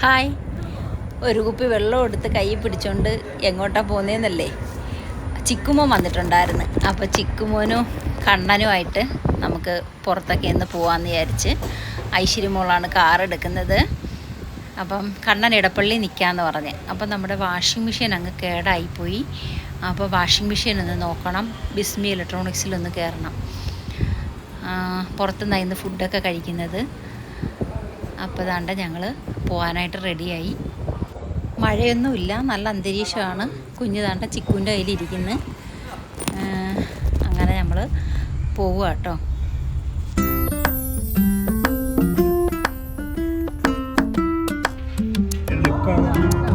Hi. ഒരു കുപ്പി വെള്ളം എടുത്ത് കൈ പിടിച്ചോണ്ട് എങ്ങോട്ടാ പോകുന്നതെന്നല്ലേ ചിക്കുമോൻ വന്നിട്ടുണ്ടായിരുന്നു. അപ്പോൾ ചിക്കുമോനും കണ്ണനുമായിട്ട് നമുക്ക് പുറത്തൊക്കെ ഒന്ന് പോകാമെന്ന് വിചാരിച്ച് ഐശ്വര്യമോളാണ് കാർ എടുക്കുന്നത്. അപ്പം കണ്ണൻ ഇടപ്പള്ളി നിൽക്കാമെന്ന് പറഞ്ഞ്. അപ്പം നമ്മുടെ വാഷിംഗ് മെഷീൻ അങ്ങ് കേടായിപ്പോയി. അപ്പോൾ വാഷിംഗ് മെഷീൻ ഒന്ന് നോക്കണം. ബിസ്മി ഇലക്ട്രോണിക്സിലൊന്ന് കയറണം പുറത്തുനിന്നായിരുന്നു ഫുഡൊക്കെ കഴിക്കുന്നത്. അപ്പോൾ ദാണ്ട ഞങ്ങൾ പോകാനായിട്ട് റെഡിയായി. മഴയൊന്നുമില്ല. നല്ല അന്തരീക്ഷമാണ്. കുഞ്ഞു താണ്ട ചിക്കുവിന്റെ കയ്യിലിരിക്കുന്നു. അങ്ങനെ നമ്മൾ പോവുക കേട്ടോ. നമ്മളിപ്പോൾ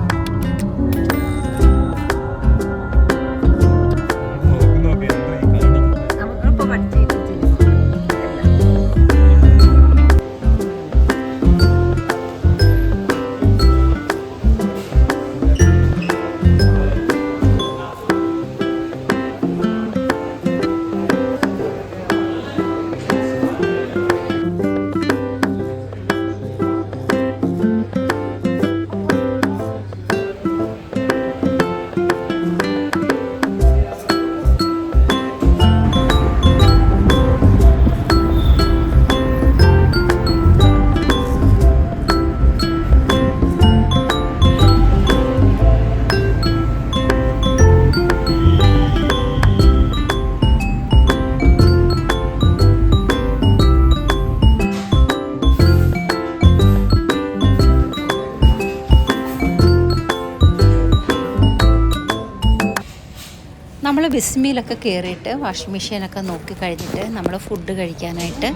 ബിസ്മിയിലൊക്കെ കയറിയിട്ട് വാഷിംഗ് മെഷീനൊക്കെ നോക്കി കഴിഞ്ഞിട്ട് നമ്മൾ ഫുഡ് കഴിക്കാനായിട്ട്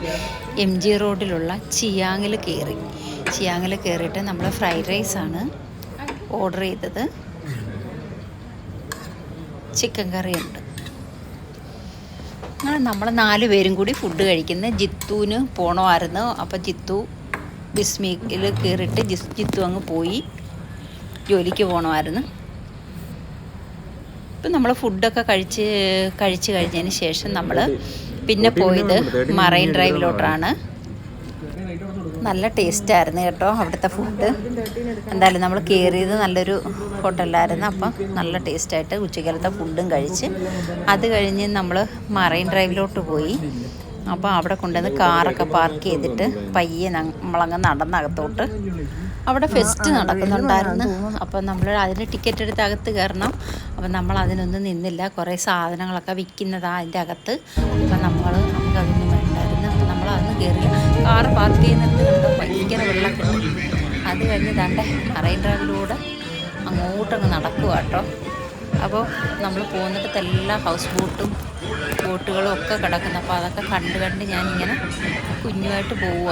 എം ജി റോഡിലുള്ള ചിയാങ്ങിൽ കയറി ചിയാങ്ങിൽ കയറിയിട്ട് നമ്മൾ ഫ്രൈഡ് റൈസാണ് ഓർഡർ ചെയ്തത്. ചിക്കൻ കറിയുണ്ട് അങ്ങനെ നമ്മൾ നാല് പേരും കൂടി ഫുഡ് കഴിക്കുന്ന ജിത്തുവിന് പോണമായിരുന്നു അപ്പോൾ ജിത്തു ബിസ്മിയിൽ കയറിയിട്ട് ജിത്തു അങ്ങ് പോയി ജോലിക്ക് പോകണമായിരുന്നു ഇപ്പം നമ്മൾ ഫുഡൊക്കെ കഴിച്ച് കഴിച്ച് കഴിഞ്ഞതിന് ശേഷം നമ്മൾ പിന്നെ പോയത് മറൈൻ ഡ്രൈവിലോട്ടാണ്. നല്ല ടേസ്റ്റായിരുന്നു കേട്ടോ അവിടുത്തെ ഫുഡ് എന്തായാലും നമ്മൾ കയറിയത് നല്ലൊരു ഹോട്ടലിലായിരുന്നു അപ്പം നല്ല ടേസ്റ്റായിട്ട് ഉച്ചക്കാലത്തെ ഫുഡും കഴിച്ച് അത് കഴിഞ്ഞ് നമ്മൾ മറൈൻ ഡ്രൈവിലോട്ട് പോയി. അപ്പോൾ അവിടെ കൊണ്ടുവന്ന് കാറൊക്കെ പാർക്ക് ചെയ്തിട്ട് പയ്യെ നമ്മളങ്ങ് നടന്നകത്തോട്ട് അവിടെ ഫെസ്റ്റ് നടക്കുന്നുണ്ടായിരുന്നു. അപ്പം നമ്മൾ അതിന് ടിക്കറ്റ് എടുത്ത് അകത്ത് കയറണം. അപ്പം നമ്മൾ അതിനൊന്നും നിന്നില്ല. കുറേ സാധനങ്ങളൊക്കെ വിൽക്കുന്നതാണ് അതിന്റെ അകത്ത് അപ്പം നമ്മൾ നമുക്കതൊന്നും വേണ്ടായിരുന്നു. അപ്പം നമ്മൾ അതൊന്നും കയറില്ല കാറ് പാർക്ക് ചെയ്യുന്നിടത്ത് കണ്ടോ? ഭയങ്കര വെള്ളക്കെട്ട്. അത് കഴിഞ്ഞ് തന്റെ മറൈൻ ഡ്രൈവിലൂടെ അങ്ങോട്ടങ്ങ് നടക്കുക കേട്ടോ. അപ്പോൾ നമ്മൾ പോകുന്നിടത്തെല്ലാം ഹൗസ് ബോട്ടും ബോട്ടുകളും ഒക്കെ കിടക്കുന്നു. അപ്പോൾ അതൊക്കെ കണ്ട് കണ്ട് ഞാനിങ്ങനെ കുഞ്ഞുമായിട്ട് പോവുക